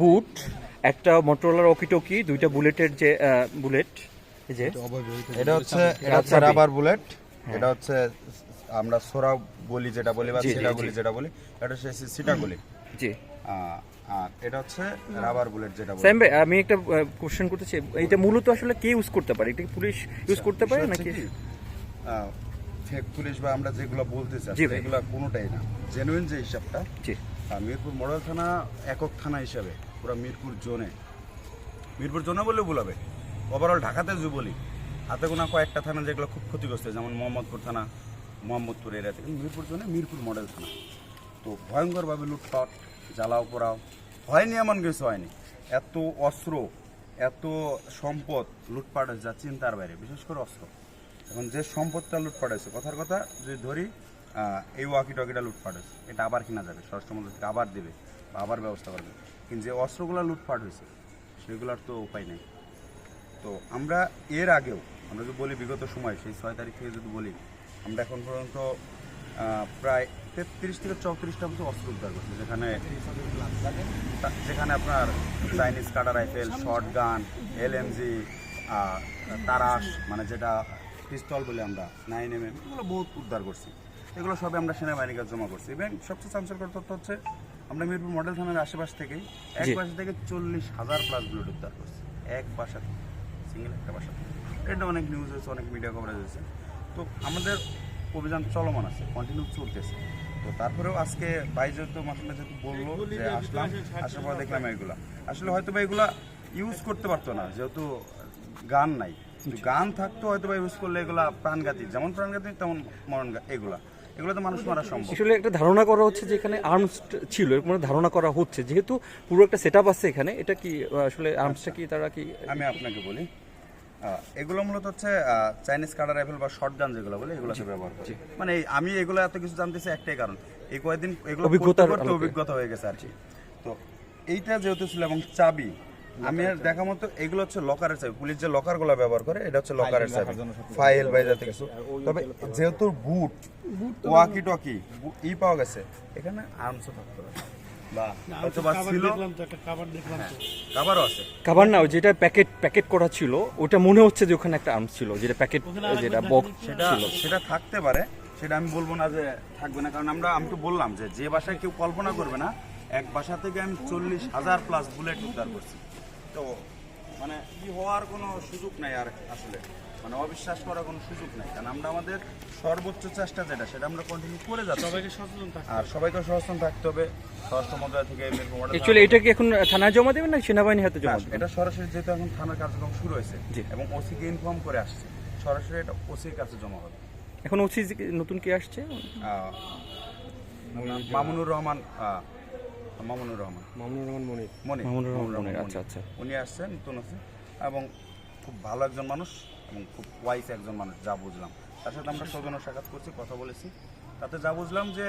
বুট একটা মোটরোলার ওকিটোকি দুইটা বুলেটের যে বুলেট এই যে। এটা হচ্ছে এটা হচ্ছে রাবার বুলেট এটা হচ্ছে আমরা সোরা বলি যেটা বলি বা সিটা বলি যেটা বলি এটা হচ্ছে সিটা বলি। জি। আর এটা হচ্ছে রাবার বুলেট যেটা স্যাম ভাই আমি একটা কোশ্চেন করতে চাই। এটা মূলত আসলে কে ইউজ করতে পারে? এটা পুলিশ ইউজ করতে পারে নাকি? ফেক পুলিশ বা আমরা যেগুলো বলতে চাই জি এগুলো কোনোটাই না। জেনুইন যে হিসাবটা জি। মিরপুর মডেল থানা একক থানা হিসাবে, পুরো মিরপুর জোনে। মিরপুর জোনে বললেও বলাবে ওভারঅল ঢাকাতে যদি বলি হাতে গোনা কয়েকটা থানা যেগুলো খুব ক্ষতিগ্রস্ত যেমন মোহাম্মদপুর থানা, মোহাম্মদপুর এরিয়াতে। কিন্তু মিরপুর জোনে মিরপুর মডেল থানা। তো ভয়ঙ্করভাবে লুটপাট জ্বালাও পোড়াও, হয়নি এমন কিছু হয়নি। এত অস্ত্র, এত সম্পদ লুটপাট যা চিন্তার বাইরে, বিশেষ করে অস্ত্র। এখন যে সম্পদটা লুটপাট হয়েছে, কথার কথা যদি ধরি এই ওয়াকি টকিটা লুটপাট হয়েছে। এটা আবার কিনা যাবে? স্বরাষ্ট্রমন্ত্রী থেকে আবার দেবে বা আবার ব্যবস্থা করবে কিন্তু যে অস্ত্রগুলো লুটপাট হয়েছে, সেগুলোর তো উপায় নেই। তো আমরা এর আগেও, আমরা যদি বলি বিগত সময়, সেই ছয় তারিখ থেকে যদি বলি, আমরা এখন পর্যন্ত প্রায় তেত্রিশ থেকে চৌত্রিশটা মতো অস্ত্র উদ্ধার করছি, যেখানে যেখানে আপনার Chinese cutter rifle shotgun LMG Tarash মানে যেটা পিস্তল বলে আমরা নাইন এম এম এগুলো বহুত উদ্ধার করছি। এগুলো সবে আমরা সেনাবাহিনীর কাছে জমা করছি। এবং সবচেয়ে চাঞ্চল্যকর তথ্য হচ্ছে আমরা মিরপুর মডেল থানার আশেপাশ থেকেই এক। বাসা থেকে চল্লিশ হাজার প্লাস বুলেট উদ্ধার করছি। এক বাসা সিঙ্গেল একটা বাসা এটা অনেক নিউজ হয়েছে অনেক মিডিয়া কভারেজ হয়েছে। তো আমাদের অভিযান চলমান আছে কন্টিনিউ চলতেছে। তো তারপরেও আজকে ভাই যেহেতু মাসাল্লাহ যেহেতু বলল যে আসলাম আসার পর দেখলাম এগুলা। আসলে হয়তো বা এগুলা ইউজ করতে পারতো না যেহেতু গান নাই। কিন্তু গান থাকতো হয়তো বা ইউজ করলে এগুলা প্রাণঘাতী যেমন প্রাণঘাতী তেমন মরণ এগুলা। এগুলো তো মানুষ মারা সম্ভব। আসলে একটা ধারণা করা হচ্ছে যে এখানে আর্মস ছিল এরকম ধারণা করা হচ্ছে। যেহেতু পুরো একটা সেট আছে এখানে এটা কি আসলে আর্মসটা কি তারা কি আমি আপনাকে বলি এগুলো মূলত হচ্ছে চাইনিজ কাটার রাইফেল বা শর্ট গান যেগুলো বলে এগুলোকে ব্যবহার করে মানে আমি এগুলো এত কিছু জানতেছি একটাই কারণ। এই কয়েকদিন এগুলো আলোকে। অভিজ্ঞতা হয়ে গেছে আর কি। তো এইটা যেহেতু ছিল এবং চাবি আমি আর দেখা মতো এগুলো হচ্ছে লকারের চাবি পুলিশ যে লকারগুলো ব্যবহার করে এটা হচ্ছে লকারের চাবি ফাইল বা জাতীয় কিছু তবে যেহেতু বুট ওয়াকি টকি ই পাওয়া গেছে। এখানে আর্মসও থাকতে পারে বা হয়তো বা ছিল। কাবারও আছে। খাবার না যেটা প্যাকেট প্যাকেট করা ছিল ওটা মনে হচ্ছে যে ওখানে একটা আর্মস ছিল যেটা প্যাকেট যেটা বক্স সেটা ছিল। সেটা থাকতে পারে সেটা আমি বলব না যে থাকবে না কারণ আমরা আমি তো বললাম যে যে বাসায় কেউ কল্পনা করবে না এক বাসা থেকে আমি চল্লিশ হাজার প্লাস বুলেট উদ্ধার করছি। তো মানে কি হওয়ার কোনো সুযোগ নাই আর আসলে। মানে অবিশ্বাস করার কোনো সুযোগ নাই। কারণ আমরা আমাদের সর্বোচ্চ চেষ্টা যেটা সেটা আমরা কন্টিনিউ করে যাচ্ছি। আর সবাইকে সচেতন থাকতে হবে। স্বরাষ্ট্র মন্ত্রণালয় থেকে মিরপুর অ্যাকচুয়ালি এটা কি এখন থানায় জমা দেবেন না সেনাবাহিনীর হাতে জমা এটা সরাসরি যেহেতু এখন থানার কার্যক্রম শুরু হয়েছে। এবং ওসিকে ইনফর্ম করে আসছে সরাসরি এটা ওসির কাছে জমা হবে। এখন ওসি নতুন কি আসছে? মামুনুর রহমান মামুনুর রহমান। মামুনুর রহমান মনির। মনির মামুনুর রহমান মনির, আচ্ছা, আচ্ছা। উনি আসছেন নতুন আছে এবং খুব ভালো একজন মানুষ এবং খুব ওয়াইস একজন মানুষ যা বুঝলাম। তার সাথে আমরা সৌজন্য সাক্ষাৎ করছি কথা বলেছি। তাতে যা বুঝলাম যে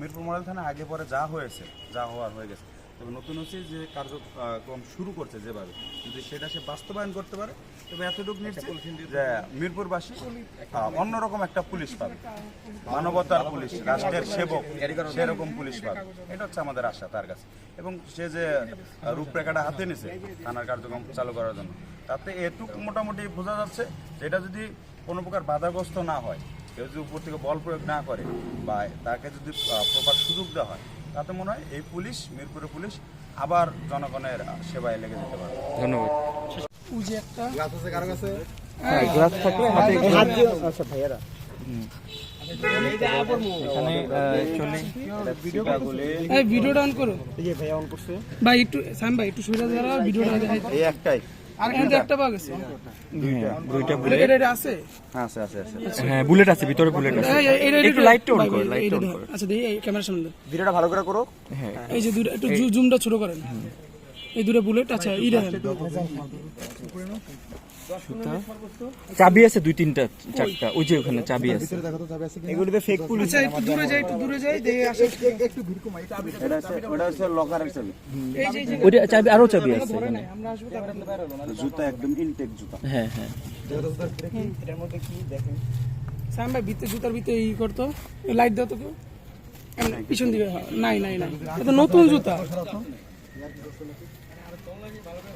মিরপুর মডেল থানা আগে পরে যা হয়েছে যা হওয়ার হয়ে গেছে। তবে নতুন হচ্ছে যে কার্যক্রম শুরু করছে যেভাবে। যদি সেটা সে বাস্তবায়ন করতে পারে তবে এতটুকু নিশ্চিত যে মিরপুরবাসী অন্যরকম একটা পুলিশ পাবে। মানবতার পুলিশ রাষ্ট্রের সেবক সেরকম পুলিশ পাবে। এটা হচ্ছে আমাদের আশা তার কাছে। এবং সে যে রূপরেখাটা হাতে নিছে থানার কার্যক্রম চালু করার জন্য তাতে এটুকু মোটামুটি বোঝা যাচ্ছে এটা যদি কোনো প্রকার বাধাগ্রস্ত না হয় কেউ যদি উপর থেকে বল প্রয়োগ না করে বা তাকে যদি প্রপার সুযোগ দেওয়া হয় তাতে মনে হয় এই পুলিশ মিরপুরের পুলিশ আবার জনগণের সেবায় লেগে যেতে পারে। ধন্যবাদ। যে একটা হ্যাঁ গ্লাস থাকলে হাতে আচ্ছা ভাইয়ারা। এখানে চলে ভিডিওটা অন করো। ভাই করছে। ভাই একটু সাম ভাই একটু সুবিধা দেওয়া ভিডিওটা দেখাই। এই একটাই। আর কিন্তু একটা পাওয়া গেছে দুইটা। বুলেট? এটা এটা আছে? আছে আছে আছে। হ্যাঁ বুলেট আছে ভিতরে বুলেট আছে। এই, এই, একটু লাইট অন করো লাইট এইটা অন করো। আচ্ছা দেখি এই ক্যামেরার সামনে ভিডিওটা ভালো করে করো। হ্যাঁ। এই যে দুইটা একটু জু- জুমটা ছোট করেন। এই দুটো বুলেট আচ্ছা ই দেখেন। চাবি আছে দুই তিনটা চারটা। ওই যে ওখানে চাবি আছে। এগুলিতে ফেক পুলিশ আচ্ছা একটু দূরে যাই একটু দূরে যাই দেখে আসে। এটা হচ্ছে ওটা হচ্ছে লকারের চাবি। চাবি আরও চাবি আছে এখানে। আমরা আসব তারপরে জুতা একদম ইনটেক জুতা। হ্যাঁ হ্যাঁ। এটার মধ্যে কি দেখেন? সাম ভাই ভিতরে জুতার ভিতরে ই করতো। লাইট দাও তো কেউ পিছন দিকে হ্যাঁ, নাই নাই নাই। এটা নতুন জুতা।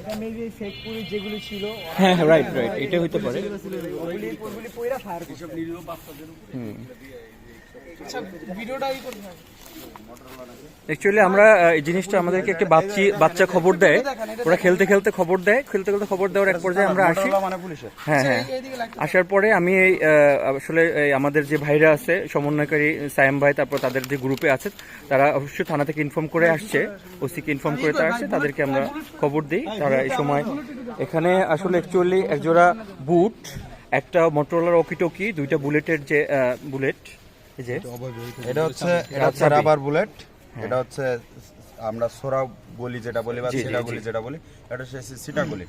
এটা মেবি ফেক যেগুলো ছিল। হ্যাঁ রাইট রাইট এটা হইতে পারে। ওগুলি ওগুলি পয়রা ফায়ার অ্যাকচুয়ালি আমরা এই জিনিসটা আমাদেরকে একটা বাচ্চি বাচ্চা খবর দেয়। ওরা খেলতে খেলতে খবর দেয়। খেলতে খেলতে খবর দেওয়ার এক পর্যায়ে আমরা আসি। মানে পুলিশের। হ্যাঁ হ্যাঁ। আসার পরে আমি এই আহ, আসলে আমাদের যে ভাইরা আছে সমন্বয়কারী সায়েম ভাই তারপর তাদের যে গ্রুপে আছে তারা অবশ্যই থানা থেকে ইনফর্ম করে আসছে ওসিকে ইনফর্ম করে তারা আসছে। তাদেরকে আমরা খবর দিই। তারা এই সময় এখানে আসলে অ্যাকচুয়ালি একজোড়া বুট একটা মোটরোলার ওকিটকি দুইটা বুলেটের যে বুলেট এই যে এটা হচ্ছে এটা হচ্ছে রাবার বুলেট এটা হচ্ছে আমরা সোরা বলি যেটা বলি বা সিটা গলি বলি যেটা বলি এটা হচ্ছে সিটা বলি